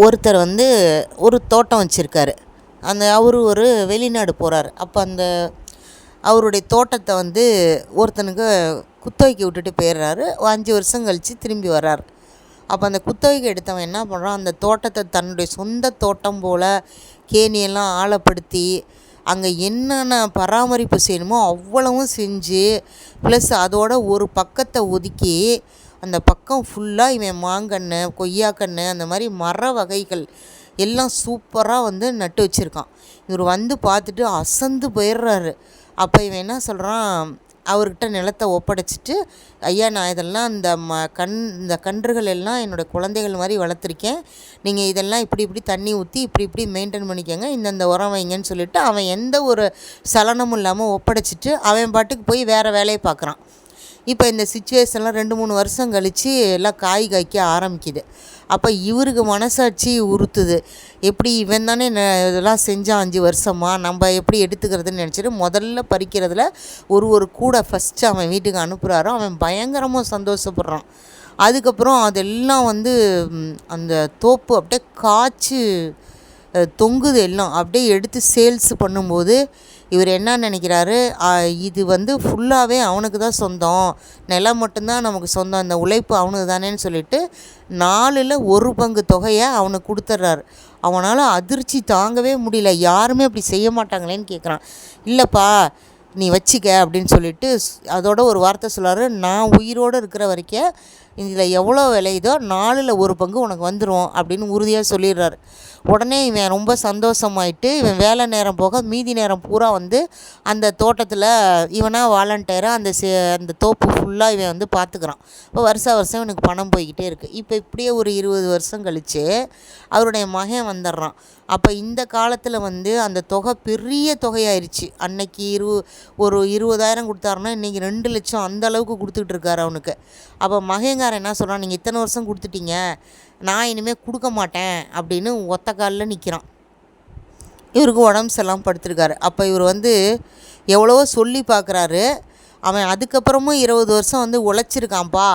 ஒருத்தர் வந்து ஒரு தோட்டம் வச்சுருக்காரு. அந்த அவர் ஒரு வெளிநாடு போகிறார் அப்போ அந்த அவருடைய தோட்டத்தை வந்து ஒருத்தனுக்கு குத்தகைக்கு விட்டுட்டு போயிடுறாரு. அஞ்சு வருஷம் கழித்து திரும்பி வர்றார். அப்போ அந்த குத்தகைக்கு எடுத்தவன் என்ன பண்ணுறான் அந்த தோட்டத்தை தன்னுடைய சொந்த தோட்டம் போல் கேணியெல்லாம் ஆழப்படுத்தி அங்கே என்னென்ன பராமரிப்பு செய்யணுமோ அவ்வளவும் செஞ்சு ப்ளஸ் அதோட ஒரு பக்கத்தை ஒதுக்கி அந்த பக்கம் ஃபுல்லாக இவன் மாங்கன்று கொய்யாக்கன்று அந்த மாதிரி மர வகைகள் எல்லாம் சூப்பராக வந்து நட்டு வச்சுருக்கான். இவர் வந்து பார்த்துட்டு அசந்து போயிடுறாரு. அப்போ இவன் என்ன சொல்கிறான் அவர்கிட்ட நிலத்தை ஒப்படைச்சிட்டு ஐயா நான் இதெல்லாம் இந்த ம கண் இந்த கன்றுகள் எல்லாம் என்னோடய குழந்தைகள் மாதிரி வளர்த்துருக்கேன். நீங்கள் இதெல்லாம் இப்படி இப்படி தண்ணி ஊற்றி இப்படி இப்படி மெயின்டைன் பண்ணிக்கோங்க. இந்தந்த உரம் வைங்கன்னு சொல்லிவிட்டு அவன் எந்த ஒரு சலனமும் இல்லாமல் ஒப்படைச்சிட்டு அவன் பாட்டுக்கு போய் வேறு வேலையை பார்க்குறான். இப்போ இந்த சுச்சுவேஷன்லாம் ரெண்டு மூணு வருஷம் கழித்து எல்லாம் காய் காய்க்க ஆரம்பிக்குது. அப்போ இவருக்கு மனசாட்சி உறுத்துது. எப்படி இவன் தானே இதெல்லாம் செஞ்சான் அஞ்சு வருஷமாக நம்ம எப்படி எடுத்துக்கிறதுன்னு நினச்சிட்டு முதல்ல பறிக்கிறதுல ஒரு ஒரு கூடை ஃபஸ்ட்டு அவன் வீட்டுக்கு அனுப்புகிறாரோ அவன் பயங்கரமாக சந்தோஷப்படுறான். அதுக்கப்புறம் அதெல்லாம் வந்து அந்த தோப்பு அப்படியே காய்ச்சி தொங்குது எல்லாம். அப்படியே எடுத்து சேல்ஸ் பண்ணும்போது இவர் என்ன நினைக்கிறாரு? இது வந்து ஃபுல்லாகவே அவனுக்கு தான் சொந்தம். நிலம் மட்டும்தான் நமக்கு சொந்தம். இந்த உழைப்பு அவனுக்கு தானேன்னு சொல்லிட்டு நாலில் ஒரு பங்கு தொகையை அவனுக்கு கொடுத்துட்றாரு அவனால் அதிர்ச்சி தாங்கவே முடியல. யாருமே அப்படி செய்ய மாட்டாங்களேன்னு கேட்குறான் இல்லைப்பா நீ வச்சிக்க அப்படின்னு சொல்லிட்டு அதோட ஒரு வார்த்தை சொல்லார் நான் உயிரோடு இருக்கிற வரைக்கும் இதில் எவ்வளோ விளையுதோ நாலில் ஒரு பங்கு உனக்கு வந்துடும் அப்படின்னு உறுதியாக சொல்லிடுறாரு. உடனே இவன் ரொம்ப சந்தோஷமாயிட்டு இவன் வேலை நேரம் போக மீதி நேரம் பூரா வந்து அந்த தோட்டத்தில் இவனாக வாலண்டியராக அந்த சே அந்த தோப்பு ஃபுல்லாக இவன் வந்து பார்த்துக்கிறான் இப்போ வருஷம் வருஷம் இவனுக்கு பணம் போய்கிட்டே இருக்குது இப்போ இப்படியே ஒரு இருபது வருஷம் கழித்து அவருடைய மகன் வந்துடுறான். அப்போ இந்த காலத்தில் வந்து அந்த தொகை பெரிய தொகையாயிருச்சு. அன்னைக்கு இரு ஒரு இருபதாயிரம் கொடுத்தாருன்னா இன்றைக்கி ரெண்டு லட்சம் அந்த அளவுக்கு கொடுத்துட்டு இருக்காரு அவனுக்கு. அப்போ மகேங்காரன் என்ன சொல்கிறான் நீங்கள் இத்தனை வருஷம் கொடுத்துட்டீங்க. நான் இனிமேல் கொடுக்க மாட்டேன். அப்படின்னு ஒத்த காலில் நிற்கிறான் இவருக்கு உடம்பு செல்லாம் படுத்திருக்காரு. அப்போ இவர் வந்து எவ்வளவோ சொல்லி பார்க்குறாரு அவன் அதுக்கப்புறமும் இருபது வருஷம் வந்து உழைச்சிருக்கான்ப்பா.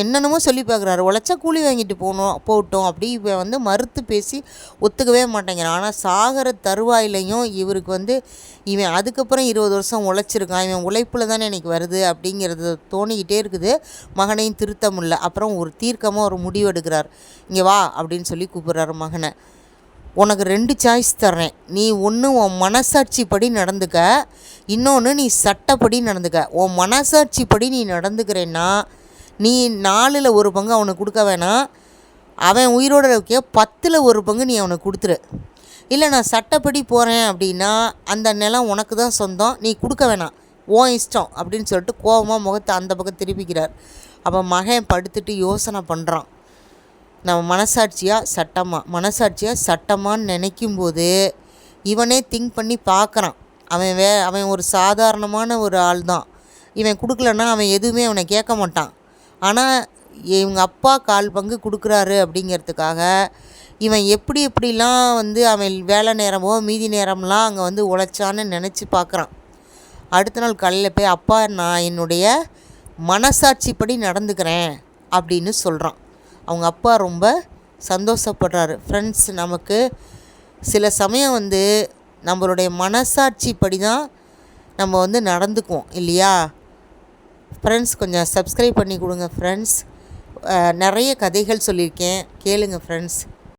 என்னென்னமோ சொல்லி பார்க்குறாரு. உழைச்சா கூலி வாங்கிட்டு போகணும் போகட்டும் அப்படி இவன் வந்து மறுத்து பேசி ஒத்துக்கவே மாட்டேங்கிறான் ஆனால் சாகர தருவாயிலையும் இவருக்கு வந்து இவன் அதுக்கப்புறம் இருபது வருஷம் உழைச்சிருக்கான். இவன் உழைப்பில் தானே எனக்கு வருது அப்படிங்கிறது தோணிக்கிட்டே இருக்குது. மகனையும் திருத்த முடில அப்புறம் ஒரு தீர்க்கமாக ஒரு முடிவு எடுக்கிறார். இங்கே வா அப்படின்னு சொல்லி கூப்பிட்றாரு மகனை. உனக்கு ரெண்டு சாய்ஸ் தர்றேன். நீ ஒன்று உன் மனசாட்சிப்படி நடந்துக்க. இன்னொன்று நீ சட்டப்படி நடந்துக்க. உன் மனசாட்சிப்படி நீ நடந்துக்கிறேன்னா நீ நாலில் ஒரு பங்கு அவனுக்கு கொடுக்க வேணாம். அவன் உயிரோடு இருக்க பத்தில் ஒரு பங்கு நீ அவனுக்கு கொடுத்துரு. இல்லை நான் சட்டப்படி போகிறேன் அப்படின்னா அந்த நிலம் உனக்கு தான் சொந்தம் நீ கொடுக்க வேணாம். ஓ இஷ்டம் அப்படின்னு சொல்லிட்டு கோபமாக முகத்தை அந்த பக்கம் திருப்பிக்கிறார். அப்போ மகன் படுத்துட்டு யோசனை பண்ணுறான் நம்ம மனசாட்சியாக சட்டமாக மனசாட்சியாக சட்டமான்னு நினைக்கும்போது இவனே திங்க் பண்ணி பார்க்குறான். அவன் வே அவன் ஒரு சாதாரணமான ஒரு ஆள் தான் இவன் கொடுக்கலன்னா அவன் எதுவுமே அவனை கேட்க மாட்டான். ஆனால் இவங்க அப்பா கால் பங்கு கொடுக்குறாரு அப்படிங்கிறதுக்காக இவன் எப்படி எப்படிலாம் வந்து அவன் வேலை நேரமோ மீதி நேரம்லாம் அங்கே வந்து உழைச்சான்னு நினச்சி பார்க்குறான் அடுத்த நாள் காலையில் போய் அப்பா நான் என்னுடைய மனசாட்சிப்படி நடந்துக்கிறேன் அப்படின்னு சொல்கிறான் அவங்க அப்பா ரொம்ப சந்தோஷப்படுறாரு. ஃப்ரெண்ட்ஸ் நமக்கு சில சமயம் வந்து நம்மளுடைய மனசாட்சிப்படி தான் நம்ம வந்து நடந்துக்குவோம் இல்லையா? ஃப்ரெண்ட்ஸ் கொஞ்சம் சப்ஸ்கிரைப் பண்ணி கொடுங்க ஃப்ரெண்ட்ஸ் நிறைய கதைகள் சொல்லியிருக்கேன். கேளுங்கள் ஃப்ரெண்ட்ஸ்